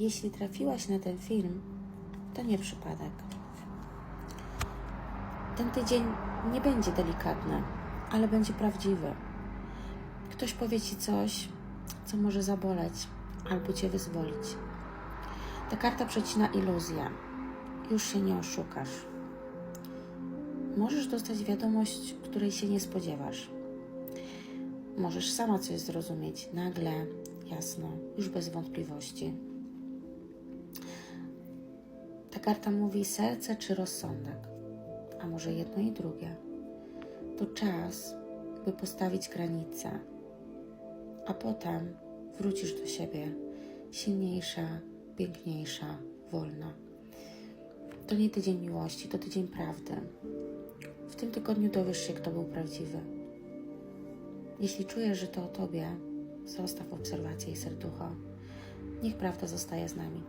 Jeśli trafiłaś na ten film, to nie przypadek. Ten tydzień nie będzie delikatny, ale będzie prawdziwy. Ktoś powie ci coś, co może zaboleć albo cię wyzwolić. Ta karta przecina iluzję. Już się nie oszukasz. Możesz dostać wiadomość, której się nie spodziewasz. Możesz sama coś zrozumieć nagle, jasno, już bez wątpliwości. Ta karta mówi serce czy rozsądek, a może jedno i drugie. To czas, by postawić granice, a potem wrócisz do siebie silniejsza, piękniejsza, wolna. To nie tydzień miłości, to tydzień prawdy. W tym tygodniu dowiesz się, kto był prawdziwy. Jeśli czujesz, że to o tobie, zostaw obserwację i serducho. Niech prawda zostaje z nami.